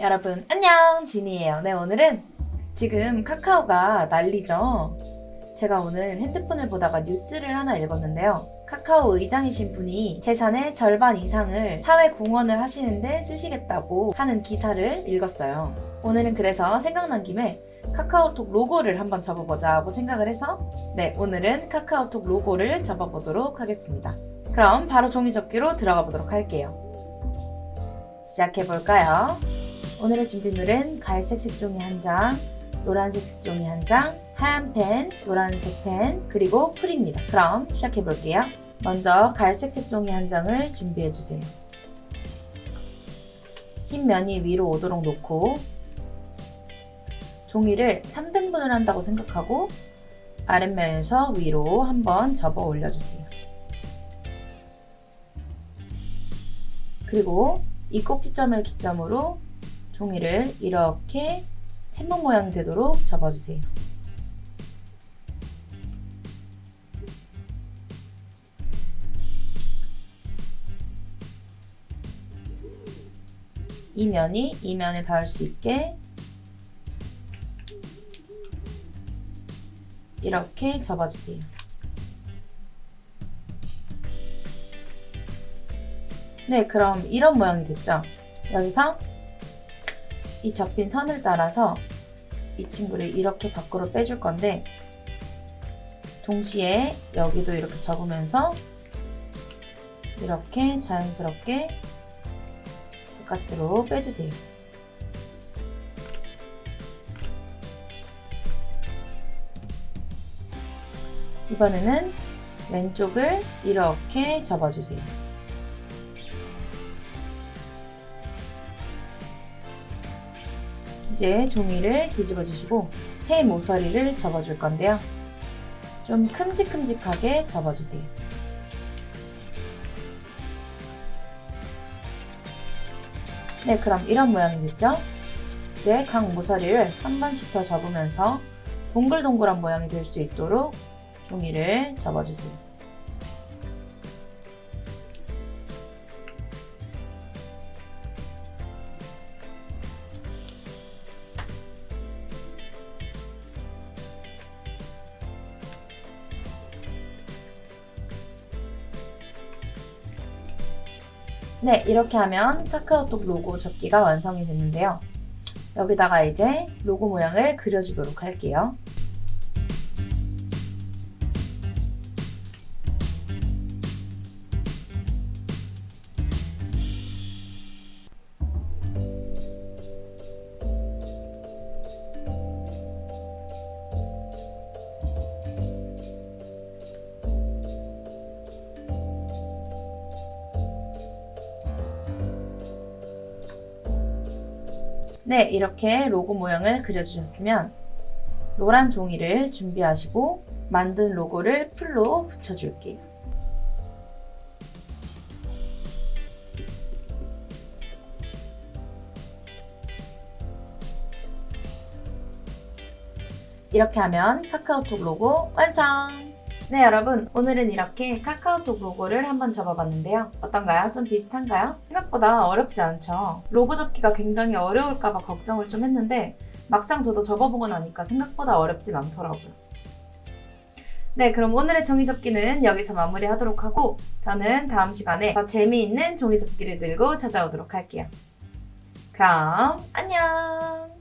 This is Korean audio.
여러분 안녕 진이에요. 네 오늘은 지금 카카오가 난리죠. 제가 오늘 핸드폰을 보다가 뉴스를 하나 읽었는데요. 카카오 의장이신 분이 재산의 절반 이상을 사회 공헌을 하시는데 쓰시겠다고 하는 기사를 읽었어요. 오늘은 그래서 생각난 김에 카카오톡 로고를 한번 접어보자 하고 생각을 해서 네 오늘은 카카오톡 로고를 접어보도록 하겠습니다. 그럼 바로 종이 접기로 들어가 보도록 할게요. 시작해 볼까요? 오늘의 준비물은 갈색 색종이 한 장, 노란색 색종이 한 장, 하얀 펜, 노란색 펜, 그리고 풀입니다. 그럼 시작해 볼게요. 먼저 갈색 색종이 한 장을 준비해 주세요. 흰 면이 위로 오도록 놓고 종이를 3등분을 한다고 생각하고 아랫면에서 위로 한번 접어 올려주세요. 그리고 이 꼭지점을 기점으로 종이를 이렇게 샘목 모양이 되도록 접어주세요. 이 면이 이 면에 닿을 수 있게 이렇게 접어주세요. 네, 그럼 이런 모양이 됐죠? 여기서 이 접힌 선을 따라서 이 친구를 이렇게 밖으로 빼줄 건데 동시에 여기도 이렇게 접으면서 이렇게 자연스럽게 바깥으로 빼주세요. 이번에는 왼쪽을 이렇게 접어주세요. 이제 종이를 뒤집어 주시고 새 모서리를 접어 줄 건데요. 좀 큼직큼직하게 접어 주세요. 네, 그럼 이런 모양이 됐죠? 이제 각 모서리를 한 번씩 더 접으면서 동글동글한 모양이 될 수 있도록 종이를 접어주세요. 네, 이렇게 하면 카카오톡 로고 접기가 완성이 됐는데요. 여기다가 이제 로고 모양을 그려주도록 할게요. 네, 이렇게 로고 모양을 그려주셨으면 노란 종이를 준비하시고 만든 로고를 풀로 붙여줄게요. 이렇게 하면 카카오톡 로고 완성! 네, 여러분. 오늘은 이렇게 카카오톡 로고를 한번 접어봤는데요. 어떤가요? 좀 비슷한가요? 생각보다 어렵지 않죠? 로고 접기가 굉장히 어려울까봐 걱정을 좀 했는데, 막상 저도 접어보고 나니까 생각보다 어렵진 않더라고요. 네, 그럼 오늘의 종이 접기는 여기서 마무리하도록 하고, 저는 다음 시간에 더 재미있는 종이 접기를 들고 찾아오도록 할게요. 그럼, 안녕!